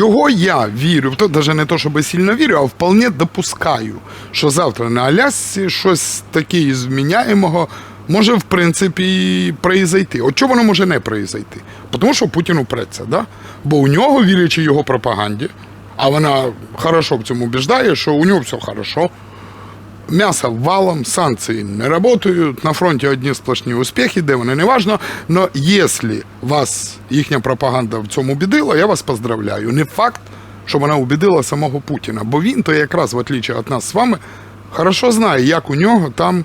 чого я вірю, то навіть не то, щоб сильно вірю, а вполне допускаю, що завтра на Алясці щось таке зміняємого може, в принципі, произойти. От чого воно може не произойти? Тому що Путін упреться, да? бо у нього, вірячи його пропаганді, а вона хорошо в цьому убіждає, що у нього все хорошо. М'ясо валом, санкції не працюють, на фронті одні сплошні успіхи, де вони не важно. Но якщо вас їхня пропаганда в цьому убедила, я вас поздравляю. Не факт, що вона убедила самого Путіна, бо він то якраз, в отличие від нас з вами, хорошо знає, як у нього там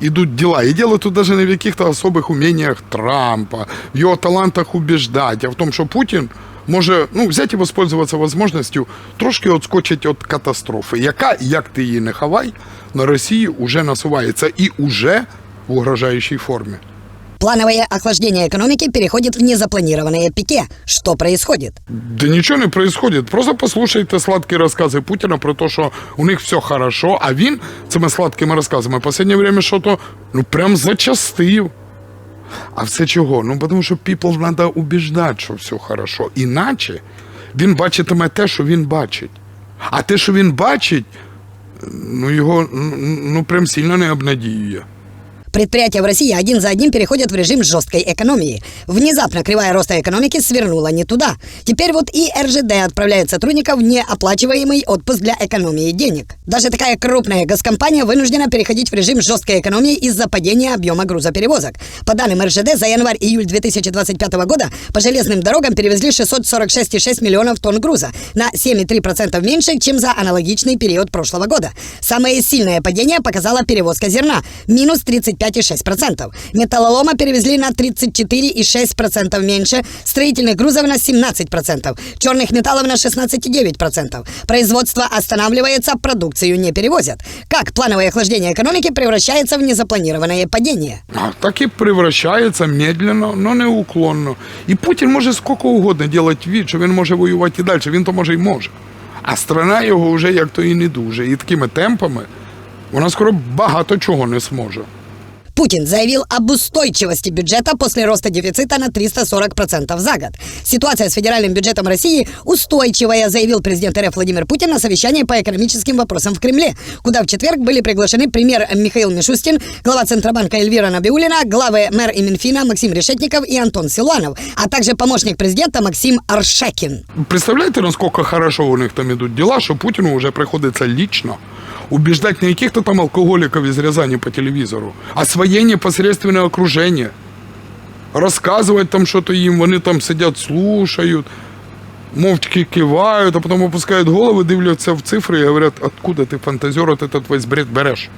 ідуть діла. І діло тут навіть не в яких-то особих уміннях Трампа, в його талантах убіждати, а в тому, що Путін може ну, взяти і воспользуватися можливістю трошки відскочити від катастрофи, яка, як ти її не хавай, на Росії вже насувається і уже в угрожаючій формі. Плановое охлаждение экономики переходит в незапланированное пике. Что происходит? Да нічого не происходит. Просто послухайте сладкі розкази Путіна про те, що у них все хорошо, а він цими сладкими розказами в останнє время що то ну прям зачастив. А все чого? Ну, тому що people треба убіждати, що все хорошо. Іначе він бачитиме те, що він бачить. А те, що він бачить, ну його ну, ну прям сильно не обнадіює. Предприятия в России один за одним переходят в режим жесткой экономии. Внезапно кривая роста экономики свернула не туда. Теперь вот и РЖД отправляет сотрудников в неоплачиваемый отпуск для экономии денег. Даже такая крупная госкомпания вынуждена переходить в режим жесткой экономии из-за падения объема грузоперевозок. По данным РЖД, за январь-июль 2025 года по железным дорогам перевезли 646,6 миллионов тонн груза, на 7,3% меньше, чем за аналогичный период прошлого года. Самое сильное падение показала перевозка зерна – минус 35,6%. Металлолома перевезли на 34,6% меньше, строительных грузов на 17%, черных металлов на 16,9%. Производство останавливается, продукцию не перевозят. Как плановое охлаждение экономики превращается в незапланированное падение? А так і превращається медленно, но неуклонно. І Путін може скільки угодно робити від, що він може воювати і далі, він то може і може. А страна його вже як то і не дуже. І такими темпами вона скоро багато чого не зможе. Путин заявил об устойчивости бюджета после роста дефицита на 340% за год. Ситуация с федеральным бюджетом России устойчивая, заявил президент РФ Владимир Путин на совещании по экономическим вопросам в Кремле, куда в четверг были приглашены премьер Михаил Мишустин, глава Центробанка Эльвира Набиулина, главы мэр и Минфина Максим Решетников и Антон Силуанов, а также помощник президента Максим Аршекин. Представляєте, наскільки хорошо у них там ідуть діла, що Путіну вже приходиться лічно убеждать не каких-то там алкоголиков из Рязани по телевизору, а своє непосредственное окружение. Рассказывать там что-то им, вони там сидят, слушают, мовчки кивають, а потом опускают голови, дивляться в цифри и говорят, откуда ты фантазер, от этот весь бред береш.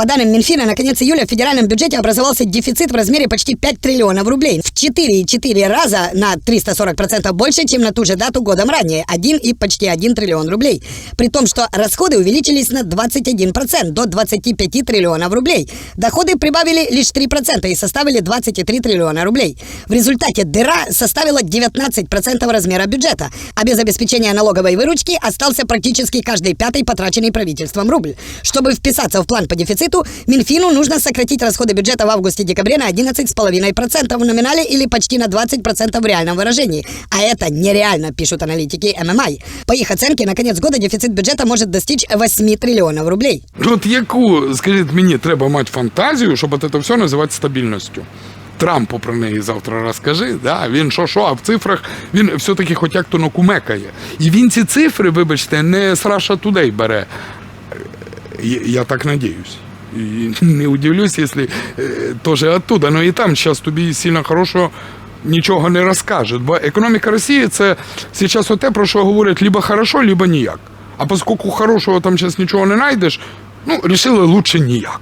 По данным Минфина, на конец июля в федеральном бюджете образовался дефицит в размере почти 5 триллионов рублей. В 4,4 раза на 340% больше, чем на ту же дату годом ранее. 1 и почти 1 триллион рублей. При том, что расходы увеличились на 21% до 25 триллионов рублей. Доходы прибавили лишь 3% и составили 23 триллиона рублей. В результате дыра составила 19% размера бюджета, а без обеспечения налоговой выручки остался практически каждый пятый потраченный правительством рубль. Чтобы вписаться в план по дефициту, Минфину нужно сократить расходы бюджета в августе-декабре на 11,5% в номинале или почти на 20% в реальном выражении. А это нереально, пишут аналитики ММИ. По их оценке, на конец года дефицит бюджета может достичь 8 триллионов рублей. Ну, От яку, скажіть мені, треба мати фантазію, щоб от це все називати стабільністю? Трампу про неї завтра розкажи, да? він що що, а в цифрах він все-таки хоч як то ну, кумекає. І він ці цифри, вибачте, не з Russia Today бере. Я, я так надіюсь. І не удивлюсь, якщо е, теж оттуда. Но і там зараз тобі сильно хорошого нічого не розкажуть. Бо економіка Росії це зараз те, про що говорять либо хорошо, либо ніяк. А поскольку хорошого там зараз нічого не знайдеш, ну, рішили лучше ніяк.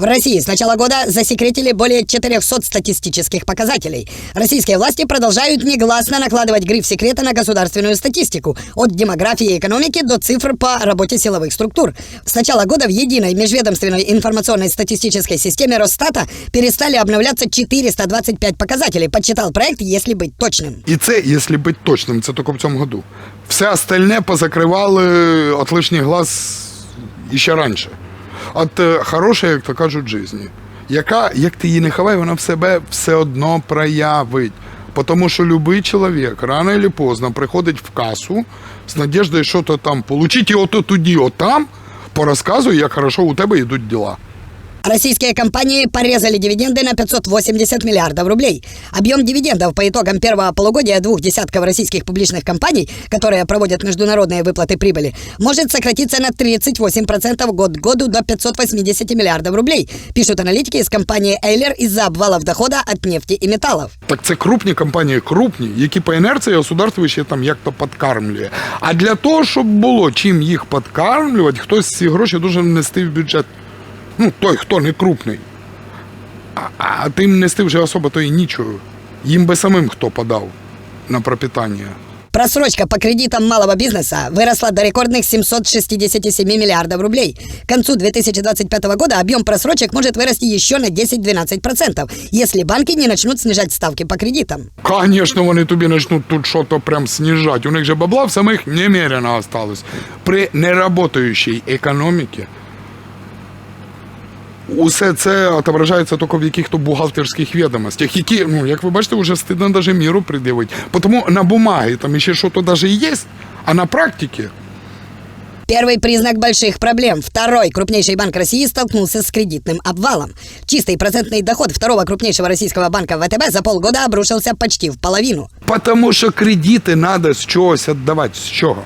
В России с начала года засекретили более 400 статистических показателей. Российские власти продолжают негласно накладывать гриф секрета на государственную статистику, от демографии и экономики до цифр по работе силовых структур. С начала года в единой межведомственной информационной статистической системе Росстата перестали обновляться 425 показателей, подсчитал проект, если быть точным. І це, якщо бути точним, це тільки в цьому году. Все остальне позакривали от лишніх глаз іще раніше. От хорошої, хороша, як то кажуть, житті, яка, як ти її не ховай, вона в себе все одно проявить. Потому що любой чоловік рано или поздно приходить в касу з надіждою, що-то там получить, і ото тоді, отам порозказує, як хорошо у тебе йдуть діла. Российские компании порезали дивиденды на 580 миллиардов рублей. Объем дивидендов по итогам первого полугодия двух десятков российских публичных компаний, которые проводят международные выплаты прибыли, может сократиться на 38% год к году до 580 миллиардов рублей, пишут аналитики из компании Эйлер из-за обвалов дохода от нефти и металлов. Так це крупні компанії, крупні, які по інерції государство ще там як-то підкармлює. А для того, щоб було чим їх підкармлювати, хтось ці гроші дуже внести в бюджет. Ну, той, хто не крупний. А, а тим нести вже особо то і нічого. Їм би самим хто подав на пропитання. Просрочка по кредитам малого бизнеса выросла до рекордных 767 миллиардов рублей. К концу 2025 года объем просрочек может вырасти еще на 10-12%, если банки не начнут снижать ставки по кредитам. Звісно, вони тобі почнуть тут щось прям сніжати. У них же бабла в самих немерено осталось. При неработаючій економіці усе це отображається тільки в яких-то бухгалтерських відомостях, які, ну, як ви бачите, вже стидно навіть міру придивити. Тому на бумагі там ще щось навіть є, а на практиці Первый признак больших проблем. Второй крупнейший банк России столкнулся с кредитным обвалом. Чистый процентный доход второго крупнейшего российского банка ВТБ за полгода обрушился почти в половину. Потому що кредити треба з чогось віддавати. З чого?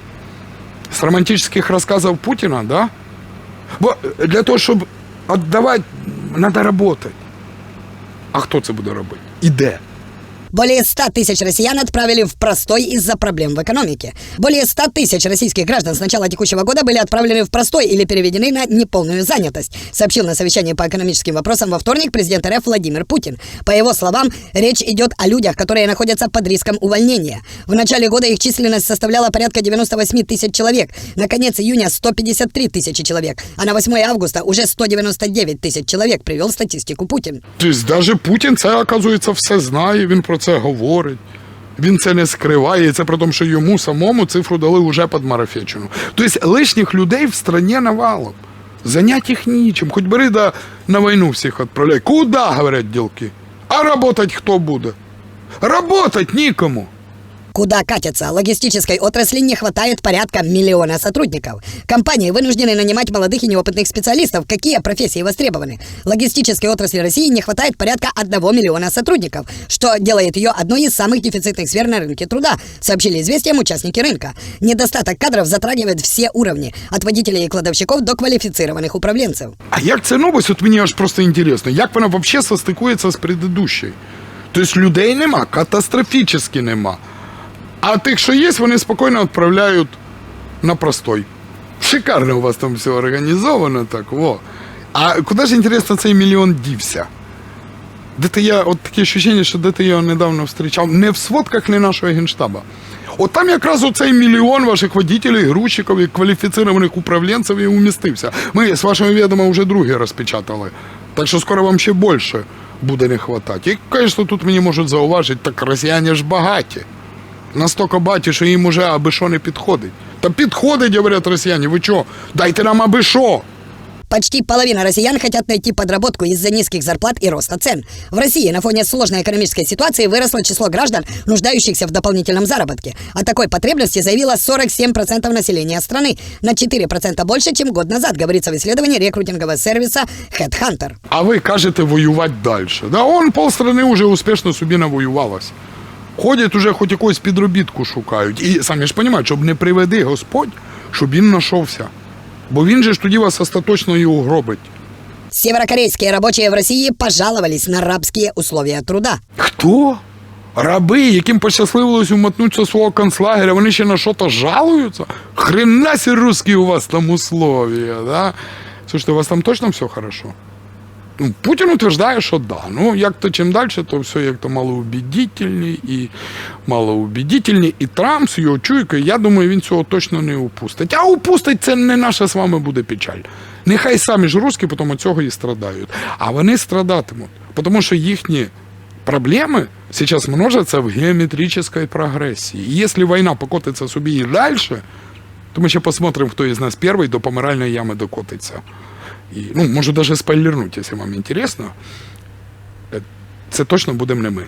З романтичних розказів Путіна, да? Бо для того, щоб віддавати, треба працювати. А хто це буде робити? І де? Более 100 тысяч россиян отправили в простой из-за проблем в экономике. Более 100 тысяч российских граждан с начала текущего года были отправлены в простой или переведены на неполную занятость, сообщил на совещании по экономическим вопросам во вторник президент РФ Владимир Путин. По его словам, речь идет о людях, которые находятся под риском увольнения. В начале года их численность составляла порядка 98 тысяч человек. На конец июня 153 тысячи человек. А на 8 августа уже 199 тысяч человек, привел статистику Путин. Тобто навіть Путін це, оказується, все знає, він про це говорить. Він це не скриває, і це при тому, що йому самому цифру дали вже під марафечину. Тобто лишніх людей в стране навалом. Занять їх нічим. Хоч бери да на війну всіх відправляй. Куда, говорять ділки? А работать хто буде? Работать нікому. Куда катятся? Логистической отрасли не хватает порядка миллиона сотрудников. Компании вынуждены нанимать молодых и неопытных специалистов. Какие профессии востребованы? Логистической отрасли России не хватает порядка 1 миллиона сотрудников, что делает ее одной из самых дефицитных сфер на рынке труда, сообщили известиям участники рынка. Недостаток кадров затрагивает все уровни, от водителей и кладовщиков до квалифицированных управленцев. А як це новость, от мені аж просто інтересно, як вона взагалі состикується з предыдущою? Тобто людей нема, катастрофічно нема. А тих, що є, вони спокійно відправляють на простой. Шикарно у вас там все організовано так, во. А куди ж, інтересно, цей мільйон дівся? Де-то я, от таке ощущення, що де-то я недавно зустрічав. Не в сводках не нашого генштаба. От там якраз оцей мільйон ваших водителів, грузчиків і кваліфіцированих управлінців і умістився. Ми з вашими відома вже другі розпечатали. Так що скоро вам ще більше буде не хватати. І, звісно, тут мені можуть зауважити, так росіяни ж багаті. Настільки багаті, що їм уже аби що не підходить. Та підходить, говорять росіяни, ви що? Дайте нам аби що. Почти половина россиян хотят найти подработку из-за низких зарплат и роста цен. В России на фоне сложной экономической ситуации выросло число граждан, нуждающихся в дополнительном заработке. О такой потребности заявило 47% населения страны, на 4% больше, чем год назад, говорится в исследовании рекрутингового сервиса Headhunter. А ви кажете воювати далі. Да он полстрани вже успішно собі навоювалось. Ходять уже хоч якусь підробітку шукають. І самі ж розуміють, щоб не приведи Господь, щоб він знайшовся. Бо він же ж тоді вас остаточно і угробить. Северокорейские рабочие в России пожаловались на рабские условия труда. Хто? Раби, яким пощасливилось умотнутися свого концлагеря, вони ще на що-то жалуються? Хрена сі русські у вас там условия, да? Слушайте, у вас там точно все хорошо? Путін утверждає, що да. Ну, як то чим далі, то все як то малоубедительні і малоубедительні. І Трамп з його чуйкою, я думаю, він цього точно не упустить. А упустить це не наша з вами буде печаль. Нехай самі ж русські потім від цього і страдають. А вони страдатимуть, тому що їхні проблемы сейчас множатся в геометрической прогрессии. И если война покотится собі і далі, то ми ще посмотрим, хто із нас перший до помиральної ями докотиться. І, ну, можу даже спойлернуть, якщо вам інтересно. Е, Це точно будемо не ми.